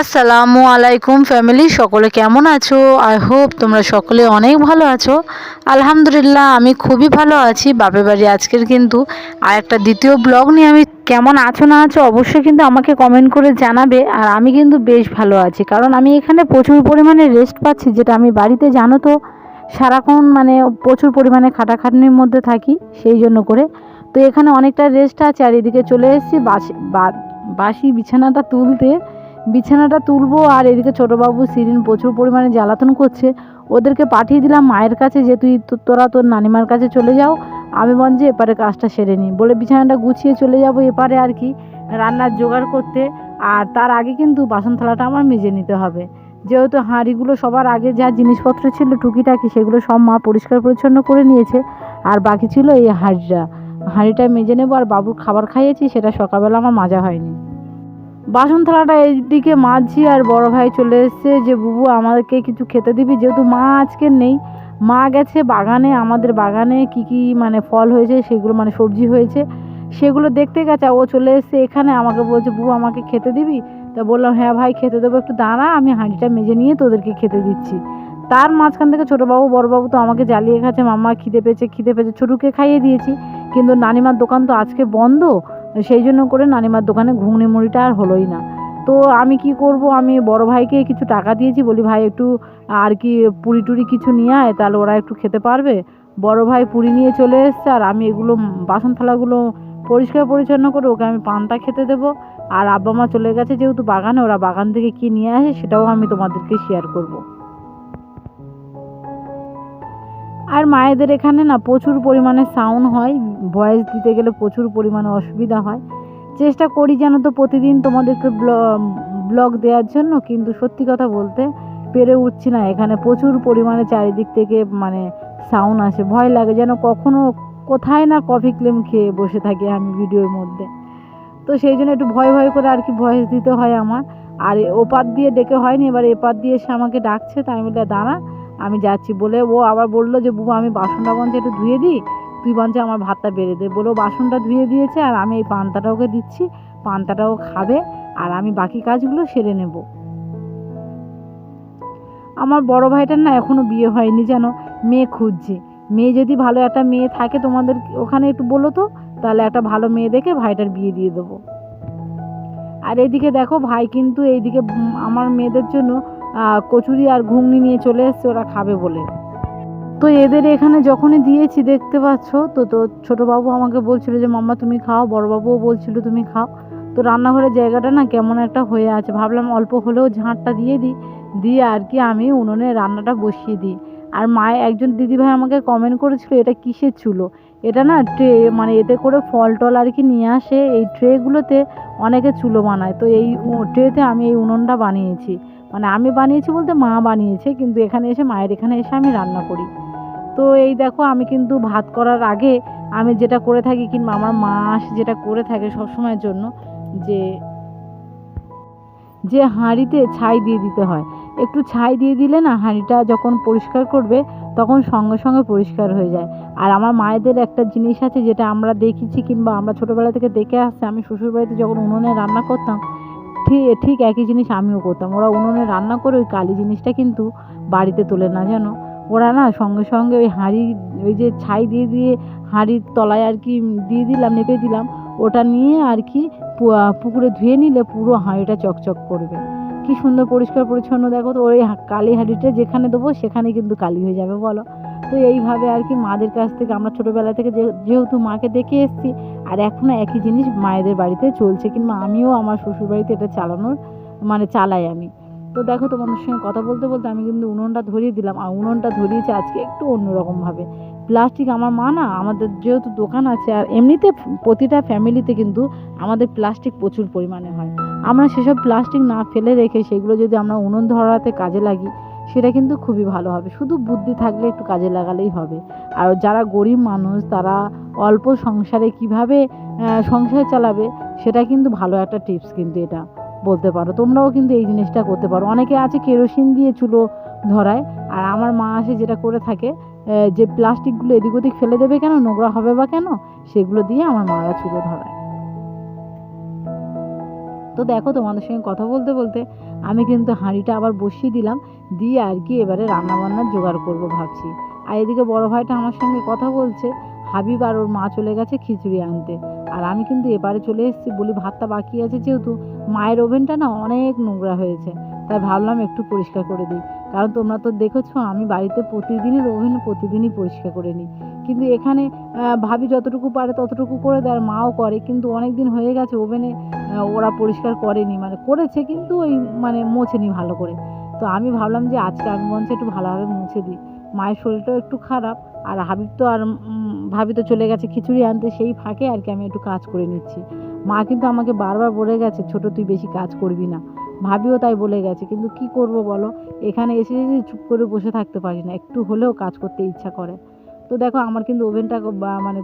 আসসালামু আলাইকুম ফ্যামিলি, সকলে কেমন আছো? আই হোপ তোমরা সকলে অনেক ভালো আছো। আলহামদুলিল্লাহ, আমি খুবই ভালো আছি। বাপের বাড়ি আজকের কিন্তু আর একটা দ্বিতীয় ব্লগ নিয়ে আমি কেমন আছো না আছো অবশ্যই কিন্তু আমাকে কমেন্ট করে জানাবে। আর আমি কিন্তু বেশ ভালো আছি। কারণ আমি এখানে প্রচুর পরিমাণে রেস্ট পাচ্ছি, যেটা আমি বাড়িতে জানো তো, সারাক্ষণ মানে প্রচুর পরিমাণে খাটাখাটনির মধ্যে থাকি, সেই জন্য করে। তো এখানে অনেকটা রেস্ট আছে, আর এদিকে চলে এসেছি বাসি বাসি বিছানাটা তুলতে। বিছানাটা তুলবো আর এদিকে ছোটোবাবু সিরিন প্রচুর পরিমাণে জ্বালাতন করছে। ওদেরকে পাঠিয়ে দিলাম মায়ের কাছে যে তুই তোরা তোর নানিমার কাছে চলে যাও। আমি বঞ্চে এপারে কাজটা সেরে নিই বলে বিছানাটা গুছিয়ে চলে যাব এপারে আর কি, রান্নার জোগাড় করতে। আর তার আগে কিন্তু বাসন থালাটা আমার মেজে নিতে হবে। যেহেতু হাঁড়িগুলো সবার আগে যা জিনিসপত্র ছিল, টুকিটাকি, সেগুলো সব মা পরিষ্কার পরিচ্ছন্ন করে নিয়েছে। আর বাকি ছিল এই হাঁড়িটা। হাঁড়িটা মেজে নেব আর বাবুর খাবার খাইয়েছি, সেটা সকালবেলা আমার মাজা হয়নি। বাসন থালাটা এইদিকে মাজছি আর বড় ভাই চলে এসেছে যে, বুবু, আমাদেরকে কিছু খেতে দিবি? যেহেতু মা আজকে নেই, মা গেছে বাগানে, আমাদের বাগানে কি কি মানে ফল হয়েছে, সেগুলো মানে সবজি হয়েছে, সেগুলো দেখতে গেছে, ও চলে এসেছে এখানে, আমাকে বলছে, বুবু, আমাকে খেতে দিবি? তা বললাম হ্যাঁ ভাই, খেতে দেবো, একটু দাঁড়া, আমি হাঁড়িটা মেজে নিয়ে তোদেরকে খেতে দিচ্ছি। তার মাঝখান থেকে ছোটোবাবু বড়বাবু তো আমাকে জ্বালিয়ে খাচ্ছে, মাম্মা, খিদে পেয়েছে খিদে পেয়েছে, ছোটুকে খাইয়ে দিয়েছি। কিন্তু নানিমার দোকান তো আজকে বন্ধ সেই জন্য করে নানিমার দোকানে ঘুগনি মুড়িটা আর হলোই না। তো আমি কি করব? আমি বড় ভাইকে কিছু টাকা দিয়েছি, বলি, ভাই, একটু আর কি পুরি টুরি কিছু নিয়ে আয়, তাহলে ওরা একটু খেতে পারবে। বড় ভাই পুরি নিয়ে চলে এসছে, আর আমি এগুলো, বাসন থালাগুলো পরিষ্কার পরিচ্ছন্ন করে ওকে আমি পান্তা খেতে দেবো। আর আব্বা মা চলে গেছে যেহেতু বাগানে, ওরা বাগান থেকে কি নিয়ে আসে সেটাও আমি তোমাদেরকে শেয়ার করব। আর মায়েদের এখানে না প্রচুর পরিমাণে সাউন্ড হয় ভয়েস দিতে গেলে প্রচুর পরিমাণে অসুবিধা হয়। চেষ্টা করি যেন তো প্রতিদিন তোমাদেরকে ব্লগ দেওয়ার জন্য, কিন্তু সত্যি কথা বলতে পেরে উঠছি না। এখানে প্রচুর পরিমাণে চারিদিক থেকে মানে সাউন্ড আসে। ভয় লাগে যেন কখনো কোথায় না কফি ক্লেম খেয়ে বসে থাকি আমি ভিডিওর মধ্যে। তো সেই জন্য একটু ভয় ভয় করে আর কি ভয়েস দিতে হয় আমার। আর ওপার দিয়ে ডেকে হয়নি, এবার এপার দিয়ে এসে আমাকে ডাকছে তাই আমি বলে দাঁড়া আমি যাচ্ছি বলে ও আবার বলল যে, বুবু, আমি বাসনটা বঞ্চে একটু ধুয়ে দিই, তুই বঞ্চে আমার ভাতটা বেড়ে দে। বলে বাসনটা ধুয়ে দিয়েছে আর আমি এই পান্তাটা ওকে দিচ্ছি পান্তাটাও খাবে আর আমি বাকি কাজগুলো সেরে নেব। আমার বড় ভাইটার না এখনও বিয়ে হয়নি যেন, মেয়ে খুঁজছে। মেয়ে যদি ভালো একটা মেয়ে থাকে তোমাদের ওখানে একটু বলো তো, তাহলে একটা ভালো মেয়ে দেখে ভাইটার বিয়ে দিয়ে দেবো। আর এইদিকে দেখো ভাই কিন্তু এইদিকে আমার মেয়েদের জন্য কচুরি আর ঘুগনি নিয়ে চলে এসছে, ওরা খাবে বলে। তো এদের এখানে যখনই দিয়েছি, দেখতে পাচ্ছ? তো তো ছোটোবাবু আমাকে বলছিল যে, মাম্মা, তুমি খাও। বড়বাবুও বলছিল, তুমি খাও। তো রান্নাঘরের জায়গাটা না কেমন একটা হয়ে আছে। ভাবলাম অল্প হলেও ঝাঁটটা দিয়ে দিই। দিয়ে আর কি আমি উনুনে রান্নাটা বসিয়ে দিই। আর মায়ে একজন দিদিভাই আমাকে কমেন্ট করেছিল, এটা কিসের চুলো? এটা না ট্রে মানে এতে করে ফল টল আর কি নিয়ে আসে। এই ট্রেগুলোতে অনেকে চুলো বানায়। তো এই ট্রেতে আমি এই উনুনটা বানিয়েছি। মানে আমি বানিয়েছি বলতে মা বানিয়েছে, কিন্তু এখানে এসে মায়ের এখানে এসে আমি রান্না করি। তো এই দেখো, আমি কিন্তু ভাত করার আগে আমি যেটা করে থাকি, কিংবা আমার মা যেটা করে থাকে সবসময়ের জন্য, যে যে হাঁড়িতে ছাই দিয়ে দিতে হয়। একটু ছাই দিয়ে দিলে না হাঁড়িটা যখন পরিষ্কার করবে, তখন সঙ্গে সঙ্গে পরিষ্কার হয়ে যায়। আর আমার মায়েদের একটা জিনিস আছে, যেটা আমরা দেখেছি কিংবা আমরা ছোটোবেলা থেকে দেখে আসছি, আমি শ্বশুরবাড়িতে যখন উনুনে রান্না করতাম ঠিক ঠিক একই জিনিস আমিও করতাম। ওরা উনুনে রান্না করে ওই কালি জিনিসটা কিন্তু বাড়িতে তোলে না, জানো? ওরা না সঙ্গে সঙ্গে ওই হাঁড়ি, ওই যে ছাই দিয়ে দিয়ে হাঁড়ির তলায় আর কি দিয়ে দিলাম নেপে দিলাম। ওটা নিয়ে আর কি পুকুরে ধুয়ে নিলে পুরো হাঁড়িটা চকচক করবে। কি সুন্দর পরিষ্কার পরিচ্ছন্ন, দেখো তো, ওই কালি হাঁড়িটা যেখানে দেবো সেখানে কিন্তু কালি হয়ে যাবে, বলো? তো এইভাবে আর কি মাদের কাছ থেকে, আমরা ছোটোবেলা থেকে যেহেতু মাকে দেখে এসেছি আর এখনও একই জিনিস মায়েদের বাড়িতে চলছে কিংবা আমিও আমার শ্বশুর বাড়িতে এটা চালানোর মানে চালাই আমি। তো দেখো তোমাদের সঙ্গে কথা বলতে বলতে আমি কিন্তু উনুনটা ধরিয়ে দিলাম। আর উনুনটা ধরিয়েছি আজকে একটু অন্যরকমভাবে। প্লাস্টিক আমার মা না, আমাদের যেহেতু দোকান আছে, আর এমনিতে প্রতিটা ফ্যামিলিতে কিন্তু আমাদের প্লাস্টিক প্রচুর পরিমাণে হয়। আমরা সেসব প্লাস্টিক না ফেলে রেখে সেগুলো যদি আমরা উনুন ধরাতে কাজে লাগি সেটা কিন্তু খুবই ভালো হবে। শুধু বুদ্ধি থাকলে একটু কাজে লাগালেই হবে। আর যারা গরিব মানুষ, তারা অল্প সংসারে কীভাবে সংসার চালাবে, সেটা কিন্তু ভালো একটা টিপস কিন্তু এটা বলতে পারো। তোমরাও কিন্তু এই জিনিসটা করতে পারো। অনেকে আছে কেরোসিন দিয়ে চুলো ধরায়, আর আমার মা আসে যেটা করে থাকে যে প্লাস্টিকগুলো এদিক ওদিক ফেলে দেবে কেন, নোংরা হবে বা কেন, সেগুলো দিয়ে আমার মারা চুলো ধরায়। তো দেখো তোমাদের সঙ্গে কথা বলতে বলতে আমি কিন্তু হাঁড়িটা আবার বসিয়ে দিলাম। দিয়ে আর কি এবারে রান্নাবান্নার জোগাড় করব ভাবছি। আর এদিকে বড় ভাইটা আমার সঙ্গে কথা বলছে, হাবিব আর ওর মা চলে গেছে খিচুড়ি আনতে। আর আমি কিন্তু এবারে চলে এসেছি, বলি ভাতটা বাকি আছে যেহেতু, মায়ের ওভেনটা না অনেক নোংরা হয়েছে, তাই ভাবলাম একটু পরিষ্কার করে দিই। কারণ তোমরা তো দেখেছ, আমি বাড়িতে প্রতিদিনই ওভেন প্রতিদিনই পরিষ্কার করে নিই। কিন্তু এখানে ভাবি যতটুকু পারে ততটুকু করে দেয়, আর মাও করে। কিন্তু অনেক দিন হয়ে গেছে ওভেনে ওরা পরিষ্কার করেনি। মানে করেছে, কিন্তু ওই মানে মোছেনি ভালো করে। তো আমি ভাবলাম যে আজকে আমি মঞ্চে একটু ভালোভাবে মুছে দিই। মায়ের শরীরটাও একটু খারাপ, আর হাবিব তো আর ভাবি তো চলে গেছে, খিচুড়ি আনতে, সেই ফাঁকে আর কি আমি একটু কাজ করে নিচ্ছি। মা কিন্তু আমাকে বারবার বলে গেছে, ছোট, তুই বেশি কাজ করবি না। ভাবিও তাই বলে গেছে, কিন্তু কি করব বলো? এখানে এসে যদি চুপ করে বসে থাকতে পারি না, একটু হলেও কাজ করতে ইচ্ছা করে। তো দেখো, আমার কিন্তু ওভেনটা মানে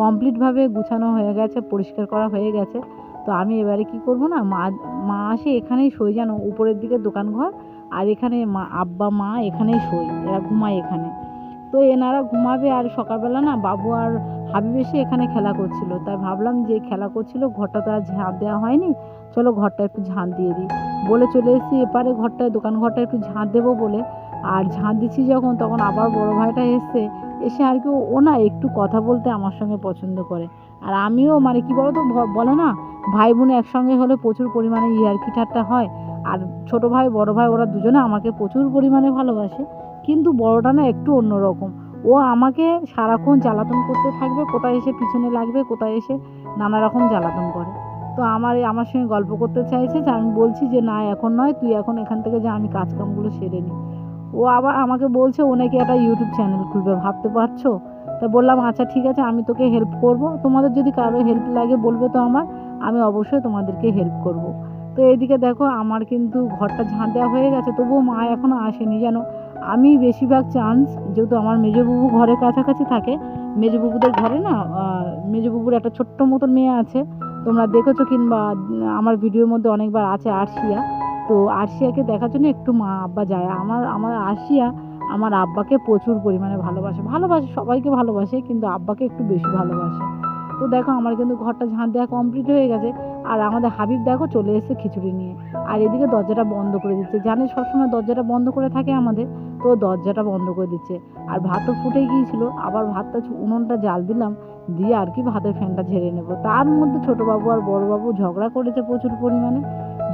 কমপ্লিটভাবে গুছানো হয়ে গেছে, পরিষ্কার করা হয়ে গেছে। তো আমি এবারে কি করব না, মা মা আসে এখানেই শোয় জানো উপরের দিকে দোকান ঘর আর এখানে মা, আব্বা, মা এখানেই শোয়, এরা ঘুমায় এখানে। তো এনারা ঘুমাবে আর সকালবেলা না বাবু আর হাবিব এসে এখানে খেলা করছিল। তাই ভাবলাম যে খেলা করছিল, ঘরটা তো আর ঝাঁপ দেওয়া হয়নি, চলো ঘরটা একটু ঝাঁট দিয়ে দিই। বলে চলে এসেছি, এপারে ঘরটায়, দোকান ঘরটা একটু ঝাঁট দেবো বলে। আর ঝাঁট দিচ্ছি যখন, তখন আবার বড় ভাইটা এসছে, এসে আর কি ও না একটু কথা বলতে আমার সঙ্গে পছন্দ করে। আর আমিও মানে কি বলতো বলে না, ভাই বোন একসঙ্গে হলে প্রচুর পরিমাণে ইয়ার্কি ঠাট্টা হয়। আর ছোট ভাই, বড় ভাই, ওরা দুজনে আমাকে প্রচুর পরিমাণে ভালোবাসে। কিন্তু বড়টা না একটু অন্যরকম। ও আমাকে সারাক্ষণ জ্বালাতন করতে থাকবে, কোথায় এসে পিছনে লাগবে, কোথায় এসে নানা রকম জ্বালাতন করে। তো আমার আমার সঙ্গে গল্প করতে চাইছে যে, আমি বলছি যে, না, এখন নয়, তুই এখন এখান থেকে যা, আমি কাজকামগুলো সেরে নিই। ও আবার আমাকে বলছে, ও নাকি একটা ইউটিউব চ্যানেল খুলবে, ভাবতে পারছ? তা বললাম আচ্ছা ঠিক আছে, আমি তোকে হেল্প করব। তোমাদের যদি কারও হেল্প লাগে বলবে তো আমার, আমি অবশ্যই তোমাদেরকে হেল্প করব। তো এইদিকে দেখো আমার কিন্তু ঘরটা ঝাঁট দেওয়া হয়ে গেছে, তবুও মা এখনও আসেনি যেন আমি বেশিরভাগ চান্স যেহেতু আমার মেজবাবু ঘরের কাছাকাছি থাকে, মেজবাবুদের ঘরে না মেজবাবুর একটা ছোট্ট মতন মেয়ে আছে, তোমরা দেখেছ কিংবা আমার ভিডিওর মধ্যে অনেকবার আছে আরশিয়া। তো আরশিয়াকে দেখার জন্য একটু মা আব্বা যায়। আমার আমার আরশিয়া আমার আব্বাকে প্রচুর পরিমাণে ভালোবাসে ভালোবাসে, সবাইকে ভালোবাসে, কিন্তু আব্বাকে একটু বেশি ভালোবাসে। তো দেখো আমার কিন্তু ঘরটা ঝাঁট দেওয়া কমপ্লিট হয়ে গেছে। আর আমাদের হাবিব দেখো চলে এসেছে খিচুড়ি নিয়ে। আর এদিকে দরজাটা বন্ধ করে দিচ্ছে। জানে সবসময় দরজাটা বন্ধ করে থাকে আমাদের? তো দরজাটা বন্ধ করে দিচ্ছে। আর ভাতও ফুটে গিয়েছিল। আবার ভাতটা উনুনটা জাল দিলাম। দিয়ে আর কি ভাতের ফ্যানটা ঝেড়ে নেব। তার মধ্যে ছোটোবাবু আর বড়োবাবু ঝগড়া করেছে প্রচুর পরিমাণে।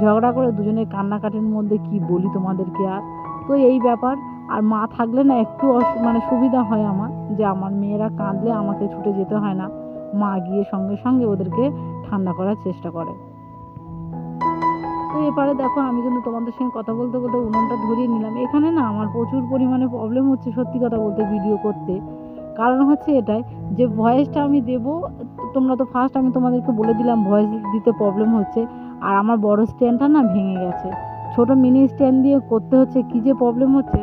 ঝগড়া করে দুজনের কান্নাকাটির মধ্যে কি বলি তোমাদেরকে আর? তো এই ব্যাপার। আর মা থাকলে না একটু মানে সুবিধা হয় আমার। যে আমার মেয়েরা কাঁদলে আমাকে ছুটে যেতে হয় না। মা গিয়ে সঙ্গে সঙ্গে ওদেরকে ঠান্ডা করার চেষ্টা করে। তো এবারে দেখো, আমি কিন্তু তোমাদের সঙ্গে কথা বলতে বলতে উনুনটা ধরিয়ে নিলাম। এখানে না আমার প্রচুর পরিমাণে প্রবলেম হচ্ছে সত্যি কথা বলতে ভিডিও করতে। কারণ হচ্ছে এটাই যে ভয়েসটা আমি দেবো, তোমরা তো ফার্স্ট আমি তোমাদেরকে বলে দিলাম ভয়েস দিতে প্রবলেম হচ্ছে। আর আমার বড় স্ট্যান্ডটা না ভেঙে গেছে। ছোট মিনি স্ট্যান্ড দিয়ে করতে হচ্ছে, কি যে প্রবলেম হচ্ছে?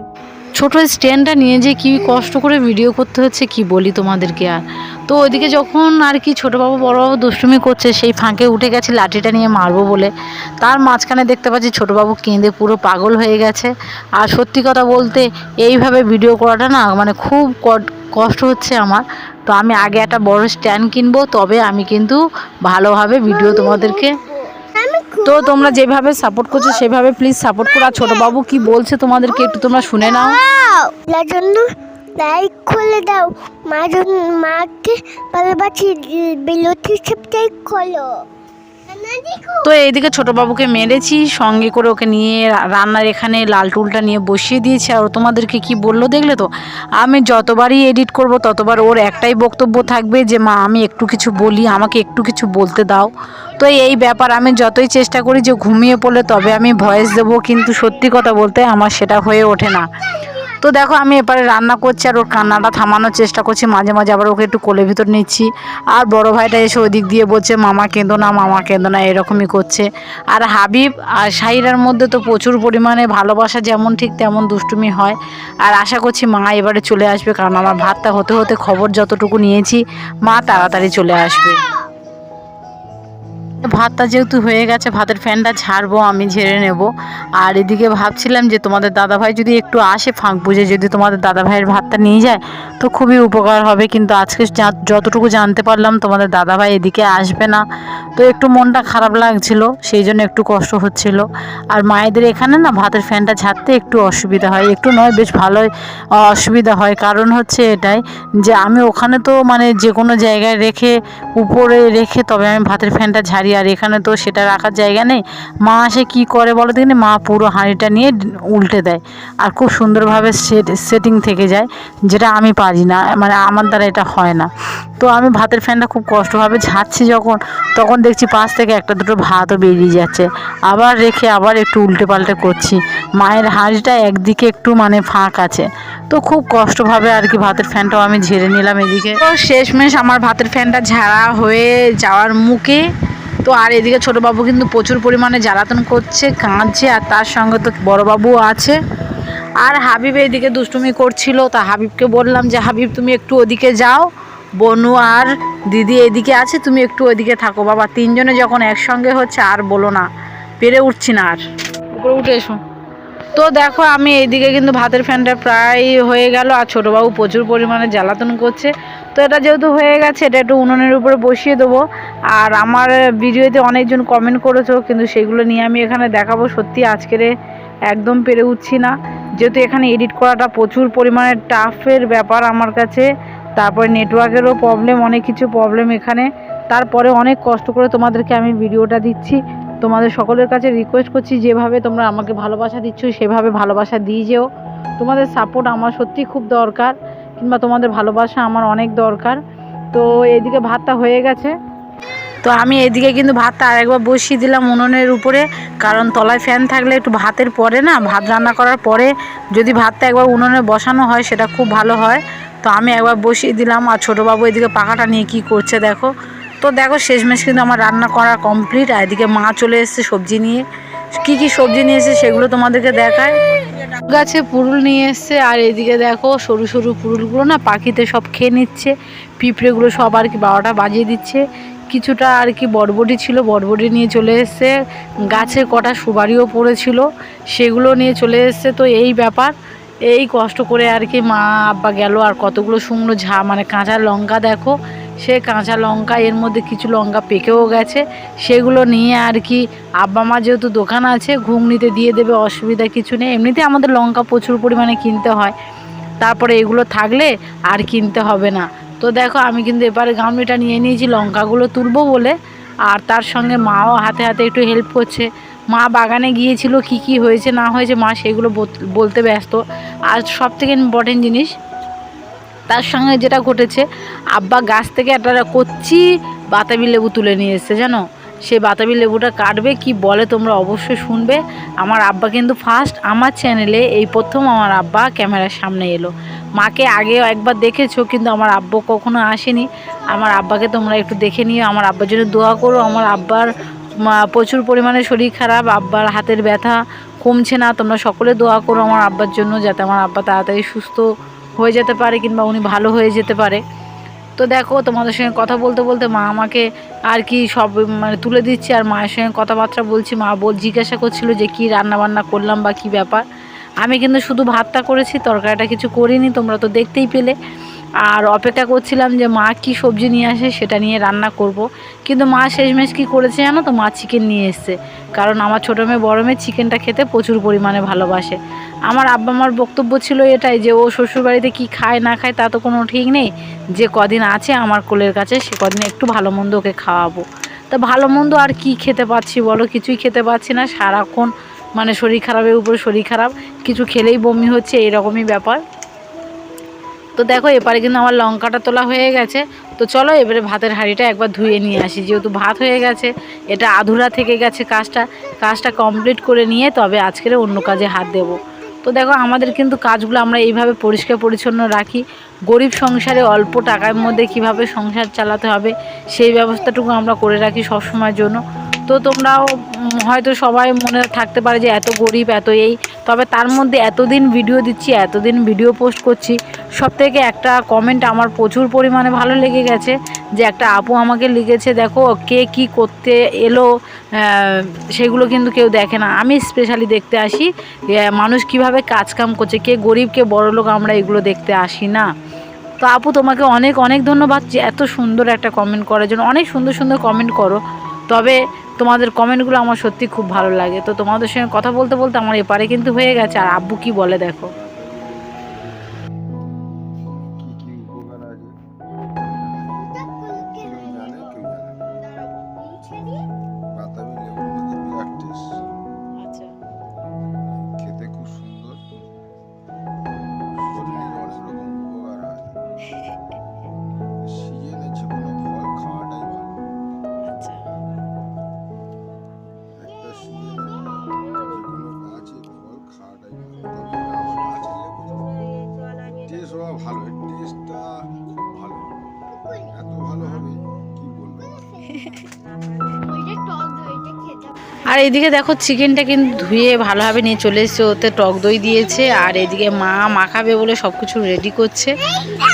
ছোট স্ট্যান্ডটা নিয়ে যে কি কষ্ট করে ভিডিও করতে হচ্ছে কি বলি তোমাদেরকে আর? তো ওইদিকে যখন আর কি ছোটোবাবু বড়োবাবু দুষ্টুমি করছে, সেই ফাঁকে উঠে গেছে লাঠিটা নিয়ে মারবো বলে। তার মাঝখানে দেখতে পাচ্ছি ছোটোবাবু কেঁদে পুরো পাগল হয়ে গেছে। আর সত্যি কথা বলতে এইভাবে ভিডিও করাটা না মানে খুব কষ্ট হচ্ছে আমার। তো আমি আগে একটা বড় স্ট্যান্ড কিনবো, তবে আমি কিন্তু ভালোভাবে ভিডিও তোমাদেরকে তো তোমরা যেভাবে সাপোর্ট করছ, সেভাবে প্লিজ সাপোর্ট করো। আর ছোটোবাবু কি বলছে তোমাদেরকে একটু তোমরা শুনে নাও। জন্য লাইক খুলে দাও। মা মাকে ভালোবাসি। বিলতি সাবস্ক্রাইব করো। তো এইদিকে ছোটোবাবুকে মেরেছি, সঙ্গে করে ওকে নিয়ে রান্নার এখানে লাল টুলটা নিয়ে বসিয়ে দিয়েছি। আর তোমাদেরকে কি বলল দেখলে তো? আমি যতবারই এডিট করব, ততবার ওর একটাই বক্তব্য থাকবে যে, মা, আমি একটু কিছু বলি, আমাকে একটু কিছু বলতে দাও। তো এই ব্যাপার আমি যতই চেষ্টা করি যে ঘুমিয়ে পড়লে তবে আমি ভয়েস দেবো, কিন্তু সত্যি কথা বলতে আমার সেটা হয়ে ওঠে না। তো দেখো আমি এপারে রান্না করছি আর ওর কান্নাটা থামানোর চেষ্টা করছি। মাঝে মাঝে আবার ওকে একটু কোলের ভিতর নিচ্ছি। আর বড় ভাইটা এসে ওদিক দিয়ে বলছে, মামা কেঁদো না, মামা কেঁদো না, এরকমই করছে। আর হাবিব আর শাহিরার মধ্যে তো প্রচুর পরিমাণে ভালোবাসা যেমন ঠিক তেমন দুষ্টুমি হয়। আর আশা করছি মা এবারে চলে আসবে, কারণ আমার ভাতটা হতে হতে খবর যতটুকু নিয়েছি, মা তাড়াতাড়ি চলে আসবে। ভাতটা যেহেতু হয়ে গেছে, ভাতের ফ্যানটা ঝাড়বো আমি ঝেড়ে নেব। আর এদিকে ভাবছিলাম যে তোমাদের দাদাভাই যদি একটু আসে ফাঁক বুঝে, যদি তোমাদের দাদাভাইয়ের ভাতটা নিয়ে যায়, তো খুবই উপকার হবে। কিন্তু আজকে যতটুকু জানতে পারলাম, তোমাদের দাদাভাই এদিকে আসবে না। তো একটু মনটা খারাপ লাগছিল, সেই জন্য একটু কষ্ট হচ্ছিল। আর মায়েদের এখানে না ভাতের ফ্যানটা ছাড়তে একটু অসুবিধা হয়। একটু নয়, বেশ ভালোই অসুবিধা হয়। কারণ হচ্ছে এটাই যে আমি ওখানে তো মানে যে কোনো জায়গায় রেখে, উপরে রেখে তবে আমি ভাতের ফ্যানটা ঝাড়ি আর এখানে তো সেটা রাখার জায়গা নেই। মা আসে কি করে বলো দেখিনি মা পুরো হাঁড়িটা নিয়ে উল্টে দেয়। আর খুব সুন্দরভাবে সেট সেটিং থেকে যায়, যেটা আমি পারি না। মানে আমার দ্বারা এটা হয় না। তো আমি ভাতের ফ্যানটা খুব কষ্টভাবে ঝাড়ছি যখন, তখন দেখছি পাশ থেকে একটা দুটো ভাতও বেরিয়ে যাচ্ছে। আবার রেখে আবার একটু উল্টে পাল্টে করছি। মায়ের হাঁড়িটা একদিকে একটু মানে ফাঁক আছে। তো খুব কষ্টভাবে আর কি ভাতের ফ্যানটাও আমি ঝেড়ে নিলাম এদিকে। তো শেষমেশ আমার ভাতের ফ্যানটা ঝাড়া হয়ে যাওয়ার মুখে তো আর এদিকে ছোটোবাবু কিন্তু প্রচুর পরিমাণে জ্বালাতন করছে, কাঁদছে, আর তার সঙ্গে তো বড়োবাবুও আছে। আর হাবিব এদিকে দুষ্টুমি করছিল, তা হাবিবকে বললাম যে, হাবিব, তুমি একটু ওদিকে যাও। বনু আর দিদি এদিকে আছে, তুমি একটু ওদিকে থাকো। বাবা, তিনজনে যখন একসঙ্গে হচ্ছে, আর বলো না। পেরে উঠছি না আর। উপরে উঠে এসো। তো দেখো, আমি এইদিকে কিন্তু ভাতের ফ্যানটা প্রায় হয়ে গেল আর ছোটোবাবু প্রচুর পরিমাণে জ্বালাতন করছে। তো এটা যেহেতু হয়ে গেছে, এটা একটু উনুনের উপরে বসিয়ে দেবো। আর আমার ভিডিওতে অনেকজন কমেন্ট করেছ, কিন্তু সেগুলো নিয়ে আমি এখানে দেখাবো। সত্যি আজকের একদম পেরে উঠছি না। যেহেতু এখানে এডিট করাটা প্রচুর পরিমাণে টাফের ব্যাপার আমার কাছে। তারপরে নেটওয়ার্কেরও প্রবলেম অনেক কিছু প্রবলেম এখানে। তারপরে অনেক কষ্ট করে তোমাদেরকে আমি ভিডিওটা দিচ্ছি। তোমাদের সকলের কাছে রিকোয়েস্ট করছি, যেভাবে তোমরা আমাকে ভালোবাসা দিচ্ছ, সেভাবে ভালোবাসা দিয়ে যেও। তোমাদের সাপোর্ট আমার সত্যি খুব দরকার, কিংবা তোমাদের ভালোবাসা আমার অনেক দরকার। তো এদিকে ভাতটা হয়ে গেছে। তো আমি এদিকে কিন্তু ভাতটা আরেকবার বসিয়ে দিলাম উনুনের উপরে, কারণ তলায় ফ্যান থাকলে একটু ভাতের পরে না, ভাত রান্না করার পরে যদি ভাতটা একবার উনুনে বসানো হয়, সেটা খুব ভালো হয়। তো আমি একবার বসিয়ে দিলাম, আর ছোটোবাবু এদিকে পাখাটা নিয়ে কি করছে দেখো। তো দেখো শেষমেশ কিন্তু আমার রান্না করা কমপ্লিট আর এদিকে মা চলে এসেছে সবজি নিয়ে। কি কি সবজি নিয়ে এসেছে সেগুলো তোমাদেরকে দেখায়। গাছে পুরুল নিয়ে এসছে, আর এদিকে দেখো সরু সরু পুরুলগুলো না পাখিতে সব খেয়ে নিচ্ছে। পিঁপড়েগুলো সব আর কি বারোটা বাজিয়ে দিচ্ছে। কিছুটা আর কি বটবটি ছিল বটবটি নিয়ে চলে এসছে। গাছে কটা সুবারিও পড়েছিল, সেগুলো নিয়ে চলে এসছে। তো এই ব্যাপার, এই কষ্ট করে আর কি মা আব্বা গেল, আর কতগুলো শুকনো ঝা মানে কাঁচা লঙ্কা দেখো। সে কাঁচা লঙ্কা, এর মধ্যে কিছু লঙ্কা পেকেও গেছে। সেগুলো নিয়ে আর কি আব্বা মা যেহেতু দোকান আছে, ঘুগনিতে দিয়ে দেবে, অসুবিধা কিছু নেই। এমনিতে আমাদের লঙ্কা প্রচুর পরিমাণে কিনতে হয়। তারপরে এগুলো থাকলে আর কিনতে হবে না। তো দেখো, আমি কিন্তু এবারে গামলিটা নিয়ে নিয়েছি, লঙ্কাগুলো তুলবো বলে। আর তার সঙ্গে মাও হাতে হাতে একটু হেল্প করছে। মা বাগানে গিয়েছিল কি কি হয়েছে না হয়েছে, মা সেগুলো বলতে ব্যস্ত। আর সব থেকে ইম্পর্টেন্ট জিনিস তার সঙ্গে যেটা ঘটেছে, আব্বা গাছ থেকে একটা কচ্ছি বাতাবি লেবু তুলে নিয়ে এসছে, জানো? সেই বাতাবি লেবুটা কাটবে, কি বলে তোমরা অবশ্যই শুনবে। আমার আব্বা কিন্তু ফার্স্ট আমার চ্যানেলে এই প্রথম আমার আব্বা ক্যামেরার সামনে এলো। মাকে আগে একবার দেখেছ, কিন্তু আমার আব্বু কখনো আসেনি। আমার আব্বাকে তোমরা একটু দেখে নিও। আমার আব্বার জন্য দোয়া করো। আমার আব্বার প্রচুর পরিমাণে শরীর খারাপ, আব্বার হাতের ব্যথা কমছে না। তোমরা সকলে দোয়া করো আমার আব্বার জন্য, যাতে আমার আব্বা তাড়াতাড়ি সুস্থ হয়ে যেতে পারে কিংবা উনি ভালো হয়ে যেতে পারে। তো দেখো, তোমাদের সঙ্গে কথা বলতে বলতে মা আমাকে আর কি সব মানে তুলে দিচ্ছে আর মায়ের সঙ্গে কথাবার্তা বলছি। মা বল জিজ্ঞাসা করছিল যে কি রান্না বান্না করলাম বা কি ব্যাপার। আমি কিন্তু শুধু ভাতটা করেছি, তরকারিটা কিছু করিনি, তোমরা তো দেখতেই পেলে। আর অপেক্ষা করছিলাম যে মা কি সবজি নিয়ে আসে সেটা নিয়ে রান্না করব। কিন্তু মা শেষমেশ কী করেছে জানো তো? মা চিকেন নিয়ে এসছে। কারণ আমার ছোটো মেয়ে, বড় মেয়ে চিকেনটা খেতে প্রচুর পরিমাণে ভালোবাসে। আমার আব্বা মার বক্তব্য ছিল এটাই যে, ও শ্বশুরবাড়িতে কি খায়, না খায় তা তো কোনো ঠিক নেই। যে কদিন আছে আমার কোলের কাছে, সে কদিন একটু ভালো মন্দ ওকে খাওয়াবো। তা ভালো মন্দ আর কি খেতে পাচ্ছি বলো? কিছুই খেতে পাচ্ছি না। সারাক্ষণ মানে শরীর খারাপের উপরে শরীর খারাপ। কিছু খেলেই বমি হচ্ছে এরকমই ব্যাপার। তো দেখো, এপারে কিন্তু আমার লঙ্কাটা তোলা হয়ে গেছে। তো চলো, এবারে ভাতের হাঁড়িটা একবার ধুয়ে নিয়ে আসি। যেহেতু ভাত হয়ে গেছে, এটা আধুরা থেকে গেছে কাজটা। কাজটা কমপ্লিট করে নিয়ে তবে আজকের অন্য কাজে হাত দেব। তো দেখো, আমাদের কিন্তু কাজগুলো আমরা এইভাবে পরিষ্কার পরিচ্ছন্ন রাখি। গরিব সংসারে অল্প টাকার মধ্যে কীভাবে সংসার চালাতে হবে, সেই ব্যবস্থাটুকু আমরা করে রাখি সবসময়ের জন্য। তো তোমরাও হয়তো সবাই মনে থাকতে পারে যে এত গরিব, এত এই, তবে তার মধ্যে এতদিন ভিডিও দিচ্ছি, এতদিন ভিডিও পোস্ট করছি, সব থেকে একটা কমেন্ট আমার প্রচুর পরিমাণে ভালো লেগে গেছে, যে একটা আপু আমাকে লিখেছে, দেখো কে কি করতে এলো সেগুলো কিন্তু কেউ দেখে না। আমি স্পেশালি দেখতে আসি মানুষ কীভাবে কাজ কাম করছে, কে গরিব, কে বড় লোক, আমরা এগুলো দেখতে আসি না। তো আপু, তোমাকে অনেক অনেক ধন্যবাদ যে এত সুন্দর একটা কমেন্ট করার জন্য। অনেক সুন্দর সুন্দর কমেন্ট করো। তবে তোমাদের কমেন্টগুলো আমার সত্যি খুব ভালো লাগে। তো তোমাদের সঙ্গে কথা বলতে বলতে আমার এপারে কিন্তু হয়ে গেছে। আর আব্বু কি বলে দেখো। এদিকে দেখো চিকেনটা কিন্তু ধুয়ে ভালোভাবে নিয়ে চলে এসছে, ওতে টক দই দিয়েছে, আর এদিকে মা মাখাবে বলে সব কিছু রেডি করছে।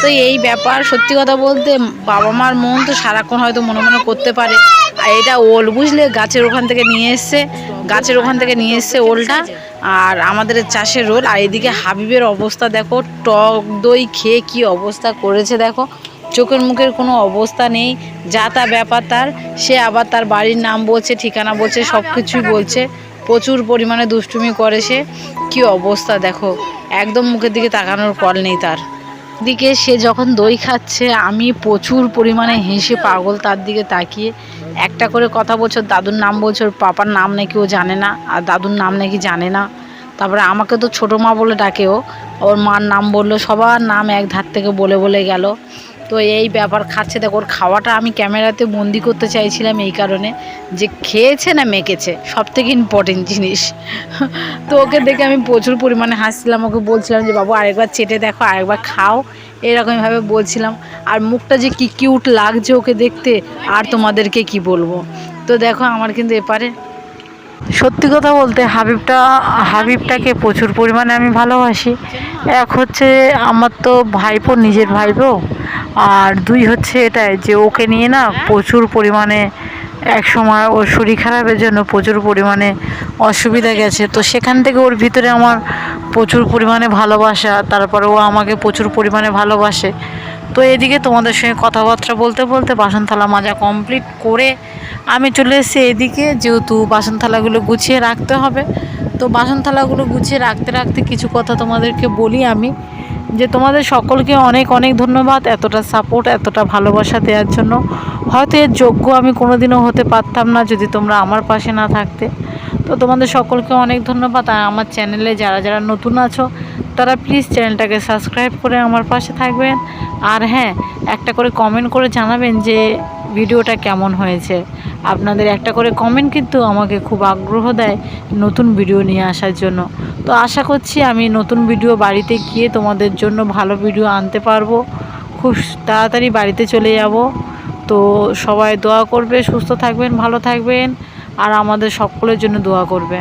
তো এই ব্যাপার সত্যি কথা বলতে বাবা মার মন তো সারাক্ষণ হয়তো মনে মনে করতে পারে। আর এটা ওল বুঝলে, গাছের ওখান থেকে নিয়ে এসছে, গাছের ওখান থেকে নিয়ে এসছে ওলটা, আর আমাদের চাষের রোল। আর এদিকে হাবিবের অবস্থা দেখো, টক দই খেয়ে কি অবস্থা করেছে দেখো। চোখের মুখের কোনো অবস্থা নেই, যা তা ব্যাপার তার, সে আবার তার বাড়ির নাম বলছে, ঠিকানা বলছে সব কিছুই বলছে, প্রচুর পরিমাণে দুষ্টুমি করে সে। কি অবস্থা দেখো, একদম মুখের দিকে তাকানোর কল নেই তার। দিকে সে যখন দই খাচ্ছে, আমি প্রচুর পরিমাণে হেসে পাগল তার দিকে তাকিয়ে, একটা করে কথা বলছো দাদুর নাম বলছো, ওর পাপার নাম নাকি ও জানে না, আর দাদুর নাম নাকি জানে না। তারপরে আমাকে তো ছোটো মা বলে ডাকেও ওর মার নাম বলল, সবার নাম এক ধার থেকে বলে বলে গেল। তো এই ব্যাপার খাচ্ছে। দেখো, ওর খাওয়াটা আমি ক্যামেরাতে বন্দি করতে চাইছিলাম এই কারণে যে খেয়েছে না মেকেছে সব থেকে ইম্পর্টেন্ট জিনিস। তো ওকে দেখে আমি প্রচুর পরিমাণে হাসছিলাম, ওকে বলছিলাম যে, বাবু, আরেকবার চেটে দেখো, আরেকবার খাও। এরকমভাবে বলছিলাম। আর মুখটা যে কি কিউট লাগছে ওকে দেখতে, আর তোমাদেরকে কি বলব? তো দেখো, আমার কিন্তু এপারে সত্যি কথা বলতে হাবিবটা, হাবিবটাকে প্রচুর পরিমাণে আমি ভালোবাসি। এক হচ্ছে আমার তো ভাইপো, নিজের ভাইপো। আর দুই হচ্ছে এটাই যে ওকে নিয়ে না প্রচুর পরিমাণে এক সময় ওর শরীর খারাপের জন্য প্রচুর পরিমাণে অসুবিধা গেছে। তো সেখান থেকে ওর ভিতরে আমার প্রচুর পরিমাণে ভালোবাসা, তারপরে ও আমাকে প্রচুর পরিমাণে ভালোবাসে। তো এদিকে তোমাদের সঙ্গে কথাবার্তা বলতে বলতে বাসন থালা মাজা কমপ্লিট করে আমি চলে এসেছি এদিকে। যেহেতু বাসন থালাগুলো গুছিয়ে রাখতে হবে, তো বাসন থালাগুলো গুছিয়ে রাখতে রাখতে কিছু কথা তোমাদেরকে বলি আমি, যে তোমাদের সকলকে অনেক অনেক ধন্যবাদ এতটা সাপোর্ট এতটা ভালোবাসা দেওয়ার জন্য। হয়তো এর যোগ্য আমি কোনোদিনও হতে পারতাম না যদি তোমরা আমার পাশে না থাকতে। তো তোমাদের সকলকে অনেক ধন্যবাদ, আর আমার চ্যানেলে যারা যারা নতুন আছো তারা প্লিজ চ্যানেলটাকে সাবস্ক্রাইব করে আমার পাশে থাকবেন। আর হ্যাঁ একটা করে কমেন্ট করে জানাবেন যে ভিডিওটা কেমন হয়েছে। আপনাদের একটা করে কমেন্ট কিন্তু আমাকে খুব আগ্রহ দেয় নতুন ভিডিও নিয়ে আসার জন্য। তো আশা করছি আমি নতুন ভিডিও বাড়িতে গিয়ে তোমাদের জন্য ভালো ভিডিও আনতে পারব। খুব তাড়াতাড়ি বাড়িতে চলে যাব। তো সবাই দোয়া করবে, সুস্থ থাকবেন, ভালো থাকবেন। আর আমাদের সকলের জন্য দোয়া করবে।